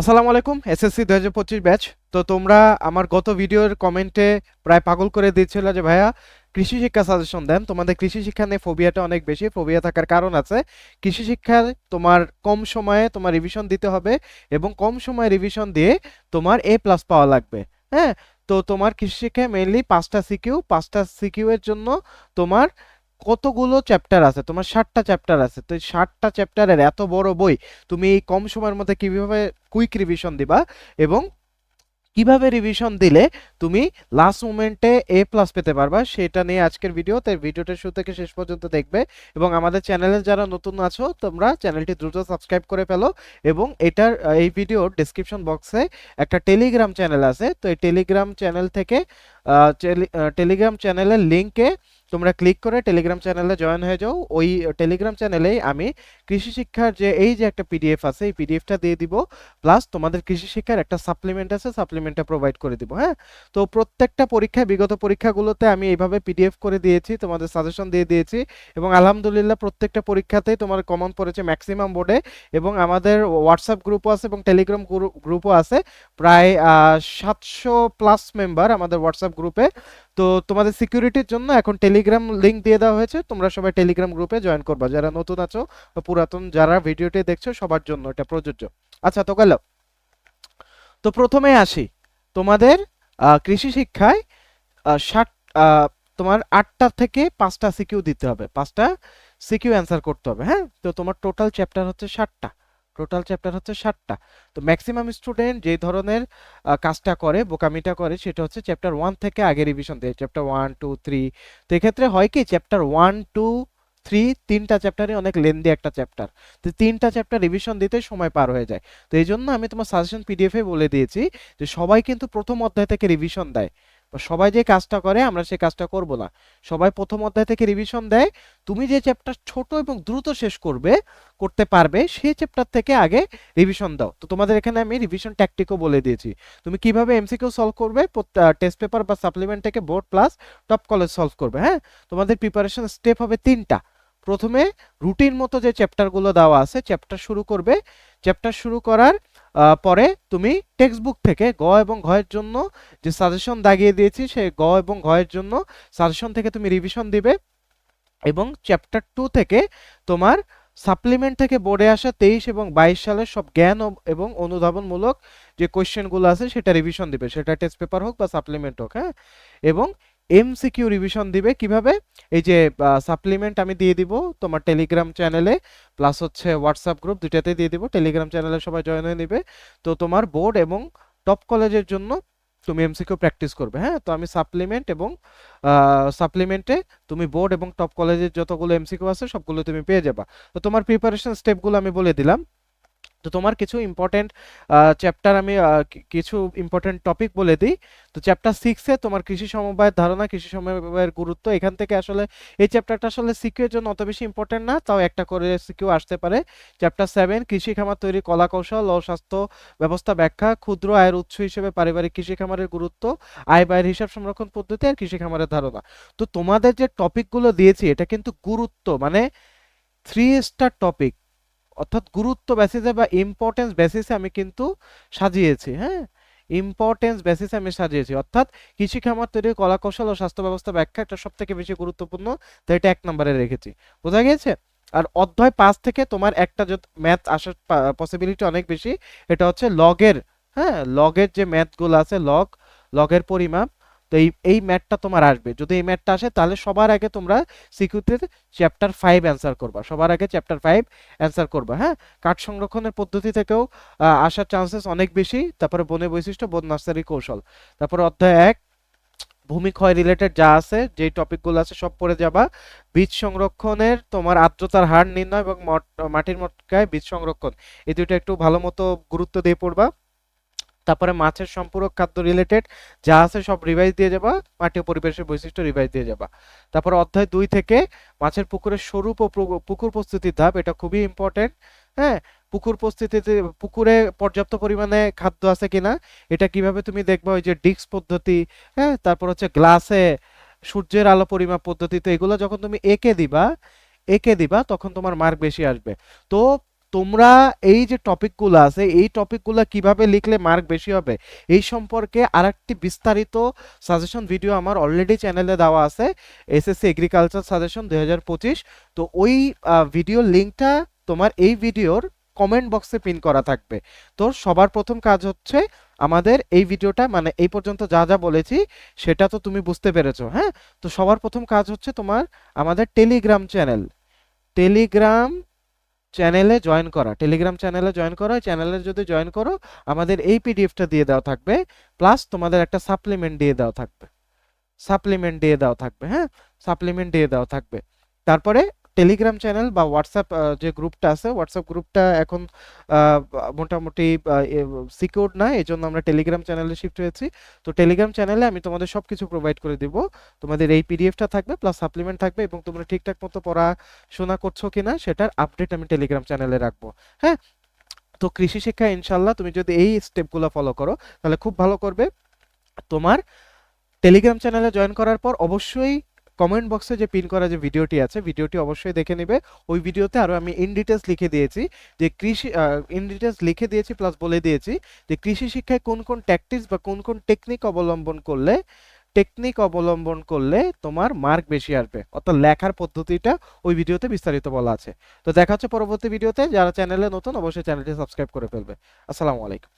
আসসালামু আলাইকুম, এসএসসি দু হাজার পঁচিশ ব্যাচ। তো তোমরা আমার গত ভিডিওর কমেন্টে প্রায় পাগল করে দিচ্ছিল যে, ভাইয়া, কৃষি শিক্ষা সাজেশন দেন। তোমাদের কৃষি শিক্ষা নিয়ে ফোবিয়াটা অনেক বেশি। ফোবিয়া থাকার কারণ আছে। কৃষি শিক্ষায় তোমার কম সময়ে তোমার রিভিশন দিতে হবে এবং কম সময়ে রিভিশন দিয়ে তোমার এ প্লাস পাওয়া লাগবে। হ্যাঁ? তো তোমার কৃষি শিক্ষায় মেইনলি পাঁচটা সিকিউ পাঁচটা সিকিউ এর জন্য তোমার কতগুলো চ্যাপ্টার আছে? তোমার ষাটটা চ্যাপ্টার আছে। তো ষাটটা চ্যাপ্টারের এত বড় বই, তুমি এই কম সময়ের মধ্যে কীভাবে কুইক রিভিশন দিবা এবং কীভাবে রিভিশন দিলে তুমি লাস্ট মোমেন্টে এ প্লাস পেতে পারবা, সেটা নিয়ে আজকের ভিডিও তাই ভিডিওটা শুরু থেকে শেষ পর্যন্ত দেখবে এবং আমাদের চ্যানেলে যারা নতুন আছো, তোমরা চ্যানেলটি দ্রুত সাবস্ক্রাইব করে ফেলো এবং এটার, এই ভিডিওর ডেসক্রিপশন বক্সে একটা টেলিগ্রাম চ্যানেল আছে। তো এই টেলিগ্রাম চ্যানেল থেকে টেলিগ্রাম চ্যানেলের লিংকে তোমরা ক্লিক করে টেলিগ্রাম চ্যানেলে জয়েন হয়ে যাও। ওই টেলিগ্রাম চ্যানেলেই আমি কৃষি শিক্ষার যে, এই যে একটা পিডিএফ আছে, এই পিডিএফটা দিয়ে দিব। প্লাস তোমাদের কৃষি শিক্ষার একটা সাপ্লিমেন্ট আছে সাপ্লিমেন্টটা প্রোভাইড করে দিব হ্যাঁ? তো প্রত্যেকটা পরীক্ষায়, বিগত পরীক্ষাগুলোতে আমি এইভাবে পিডিএফ করে দিয়েছি, তোমাদের সাজেশন দিয়ে দিয়েছি। এবং আলহামদুলিল্লাহ প্রত্যেকটা পরীক্ষাতেই তোমার কমন পড়েছে ম্যাক্সিমাম বোর্ডে এবং আমাদের হোয়াটসঅ্যাপ গ্রুপও আছে এবং টেলিগ্রাম গ্রুপও আছে। প্রায় সাতশো প্লাস মেম্বার আমাদের হোয়াটসঅ্যাপ গ্রুপে তো তোমাদের সিকিউরিটির জন্য এখন টেলিগ্রাম লিংক দিয়ে দেওয়া হয়েছে। তোমরা সবাই টেলিগ্রাম গ্রুপে জয়েন করবা। যারা নতুন আছো পুরাতন, যারা ভিডিওটি দেখছ, সবার জন্য এটা প্রযোজ্য। আচ্ছা তো গেল। তো প্রথমে আসি। তোমাদের কৃষি শিক্ষায় ষাট তোমার আটটা থেকে পাঁচটা সিকিউ দিতে হবে। পাঁচটা সিকিউ অ্যান্সার করতে হবে হ্যাঁ? তো তোমার টোটাল চ্যাপ্টার হচ্ছে ষাটটা। টোটাল চ্যাপ্টার হচ্ছে ষাটটা। তো ম্যাক্সিমাম স্টুডেন্ট যে ধরনের কাজটা করে, বোকামিটা করে, সেটা হচ্ছে চ্যাপ্টার ওয়ান থেকে আগে রিভিশন দেয়। Chapter one, two, three. তো এক্ষেত্রে হয় কি, চ্যাপ্টার ওয়ান, টু, থ্রি তিনটা চ্যাপ্টারই অনেক লেন্দি একটা চ্যাপ্টার। তো তিনটা চ্যাপ্টার রিভিশন দিতে সময় পার হয়ে যায়। তো এই জন্য আমি তোমার সাজেশন পিডিএফে বলে দিয়েছি যে সবাই কিন্তু প্রথম অধ্যায় থেকে রিভিশন দেয়। সবাই যে কাজটা করে, আমরা সেই কাজটা করব না। সবাই প্রথম অধ্যায় থেকে রিভিশন দেয়। তুমি যে চ্যাপ্টার ছোট এবং দ্রুত শেষ করবে, করতে পারবে, সেই চ্যাপ্টার থেকে আগে রিভিশন দাও। তো তোমাদের এখানে আমি রিভিশন ট্যাকটিকও বলে দিয়েছি। তুমি কীভাবে এমসিকিউ সলভ করবে টেস্ট পেপার বা সাপ্লিমেন্ট থেকে board plus top college solve করবে হ্যাঁ? তোমাদের প্রিপারেশন স্টেপ হবে তিনটা। প্রথমে রুটিন মতো যে চ্যাপ্টারগুলো দেওয়া আছে, চ্যাপ্টার শুরু করবে। চ্যাপ্টার শুরু করার পরে তুমি টেক্সট বুক থেকে গ এবং ঘয়ের জন্য যে সাজেশন দাগিয়ে দিয়েছি সেই গ এবং ঘয়ের জন্য সাজেশন থেকে তুমি রিভিশন দিবে এবং চ্যাপ্টার টু থেকে তোমার সাপ্লিমেন্ট থেকে বোর্ডে আসা তেইশ এবং বাইশ সালের সব জ্ঞান এবং অনুধাবনমূলক যে কোয়েশ্চেনগুলো আছে, সেটা রিভিশন দিবে। সেটা টেস্ট পেপার হোক বা সাপ্লিমেন্ট হোক হ্যাঁ? এবং এমসিকিউ রিভিশন দিবে কীভাবে? এই যে সাপ্লিমেন্ট আমি দিয়ে দিব তোমার টেলিগ্রাম চ্যানেলে প্লাস হচ্ছে হোয়াটসঅ্যাপ গ্রুপ দুইটাতে দিয়ে দিব। টেলিগ্রাম চ্যানেলে সবাই জয়েন হয়ে নেবে। তো তোমার বোর্ড এবং টপ কলেজের জন্য তুমি এমসিকিউ প্র্যাকটিস করবে হ্যাঁ? তো আমি সাপ্লিমেন্ট এবং সাপ্লিমেন্টে তুমি বোর্ড এবং টপ কলেজের যতগুলো এমসিকিউ আছে সবগুলো তুমি পেয়ে যাবা। তো তোমার প্রিপারেশন স্টেপগুলো আমি বলে দিলাম। তো তোমার কিছু ইম্পর্টেন্ট চ্যাপ্টার আমি কিছু ইম্পর্টেন্ট টপিক বলে দিই। তো চ্যাপ্টার সিক্সে তোমার কৃষি সমবায়ের ধারণা, কৃষি সমবায়ের গুরুত্ব, এখান থেকে আসলে এই চ্যাপ্টারটা আসলে সিকিউ এর জন্য অত বেশি ইম্পর্টেন্ট না, তাও একটা করে সিকিউ আসতে পারে। চ্যাপ্টার সেভেন কৃষি খামার তৈরি কলা কৌশল ও স্বাস্থ্য ব্যবস্থা ব্যাখ্যা, ক্ষুদ্র আয়ের উৎস হিসেবে পারিবারিক কৃষি খামারের গুরুত্ব, আয় ব্যয়ের হিসাব সংরক্ষণ পদ্ধতি আর কৃষি খামারের ধারণা। তো তোমাদের যে টপিকগুলো দিয়েছি, এটা কিন্তু গুরুত্ব মানে থ্রি স্টার টপিক অর্থাৎ গুরুত্ব বেসিসে বা ইম্পর্টেন্স বেসিসে আমি কিন্তু সাজিয়েছি হ্যাঁ? ইম্পর্টেন্স বেসিসে আমি সাজিয়েছি। অর্থাৎ কৃষি খামার তৈরি কলা কৌশল ও স্বাস্থ্য ব্যবস্থা ব্যাখ্যা এটা সব থেকে বেশি গুরুত্বপূর্ণ, তো এটা এক নম্বরে রেখেছি। বোঝা গিয়েছে? আর অধ্যায় পাঁচ থেকে তোমার একটা যে ম্যাথ আসার পসিবিলিটি অনেক বেশি, এটা হচ্ছে লগের হ্যাঁ? লগের যে ম্যাথগুলো আছে লগ লগের পরিমাপ তো এই এই ম্যাটটা তোমার আসবে। যদি এই ম্যাথটা আসে, তাহলে সবার আগে তোমরা সিকিউতে চ্যাপ্টার ফাইভ অ্যান্সার করবা। সবার আগে চ্যাপ্টার ফাইভ অ্যান্সার করবা হ্যাঁ? কাঠ সংরক্ষণের পদ্ধতি থেকেও আসার চান্সেস অনেক বেশি। তারপরে বনের বৈশিষ্ট্য, বন নার্সারি কৌশল। তারপরে অধ্যায় এক, ভূমি ক্ষয় রিলেটেড যা আছে যে টপিকগুলো আছে, সব পড়ে যাবা। বীজ সংরক্ষণের তোমার আর্দ্রতার হার নির্ণয় এবং মট- মাটির মটকায় বীজ সংরক্ষণ। এই দুটো একটু ভালো মতো গুরুত্ব দিয়ে পড়বা। তারপরে মাছের সম্পূরক খাদ্য রিলেটেড যা আছে সব রিভাইজ দিয়ে যাবা, মাটি পরিবেশের বৈশিষ্ট্য রিভাইজ দিয়ে যাবা। তারপর অধ্যায় দুই থেকে মাছের পুকুরের স্বরূপ ও পুকুর প্রস্তুতির ধাপ, এটা খুবই ইম্পর্টেন্ট হ্যাঁ? পুকুর প্রস্তুতিতে, পুকুরে পর্যাপ্ত পরিমাণে খাদ্য আছে কিনা, এটা কীভাবে তুমি দেখবা, ওই যে ডিক্স পদ্ধতি হ্যাঁ? তারপর হচ্ছে গ্লাসে সূর্যের আলো পরিমাপ পদ্ধতি, তো এগুলো যখন তুমি এঁকে দিবা এঁকে দিবা, তখন তোমার মার্ক বেশি আসবে। তো তোমরা এই যে টপিকগুলো আছে, এই টপিকগুলো কীভাবে লিখলে মার্ক বেশি হবে, এই সম্পর্কে আরেকটি বিস্তারিত সাজেশন ভিডিও আমার অলরেডি চ্যানেলে দেওয়া আছে এসএসসি এগ্রিকালচার সাজেশন দুই হাজার পঁচিশ। তো ওই ভিডিও লিঙ্কটা তোমার এই ভিডিওর কমেন্ট বক্সে পিন করা থাকবে। তো সবার প্রথম কাজ হচ্ছে আমাদের এই ভিডিওটা মানে এই পর্যন্ত যা যা বলেছি, সেটা তো তুমি বুঝতে পেরেছ হ্যাঁ? তো সবার প্রথম কাজ হচ্ছে তোমার আমাদের টেলিগ্রাম চ্যানেল টেলিগ্রাম চ্যানেলে জয়েন করা টেলিগ্রাম চ্যানেলে জয়েন করা চ্যানেলে যদি জয়েন করো, আমাদের এই পিডিএফটা দিয়ে দেওয়া থাকবে প্লাস তোমাদের একটা সাপ্লিমেন্ট দিয়ে দেওয়া থাকবে। সাপ্লিমেন্ট দিয়ে দেওয়া থাকবে হ্যাঁ? সাপ্লিমেন্ট দিয়ে দেওয়া থাকবে। তারপরে টেলিগ্রাম চ্যানেল বা হোয়াটসঅ্যাপ যে গ্রুপটা আছে, হোয়াটসঅ্যাপ গ্রুপটা এখন মোটামুটি সিকিউর না এই জন্য আমরা টেলিগ্রাম চ্যানেলে শিফট হয়েছি। তো টেলিগ্রাম চ্যানেলে আমি তোমাদের সব কিছু প্রোভাইড করে দিব। তোমাদের এই পিডিএফটা থাকবে প্লাস সাপ্লিমেন্ট থাকবে এবং তোমরা ঠিকঠাক মতো পড়াশোনা করছ কিনা, সেটার আপডেট আমি টেলিগ্রাম চ্যানেলে রাখব। হ্যাঁ? তো কৃষি শিক্ষা ইনশাল্লাহ তুমি যদি এই স্টেপগুলো ফলো করো, তাহলে খুব ভালো করবে। তোমার টেলিগ্রাম চ্যানেলে জয়েন করার পর অবশ্যই কমেন্ট বক্সে যে পিন করা যে ভিডিওটি আছে, ভিডিওটি অবশ্যই দেখে নেবে। ওই ভিডিওতে আরও আমি ইন ডিটেলস লিখে দিয়েছি যে কৃষি ইন ডিটেলস লিখে দিয়েছি প্লাস বলে দিয়েছি যে কৃষি শিক্ষায় কোন কোন ট্যাকটিক্স বা কোন কোন টেকনিক অবলম্বন করলে টেকনিক অবলম্বন করলে তোমার মার্ক বেশি আসবে। অর্থাৎ লেখার পদ্ধতিটা ওই ভিডিওতে বিস্তারিত বলা আছে। তো দেখা হচ্ছে পরবর্তী ভিডিওতে। যারা চ্যানেলে নতুন, অবশ্যই চ্যানেলটি সাবস্ক্রাইব করে ফেলবে। আসসালামু আলাইকুম।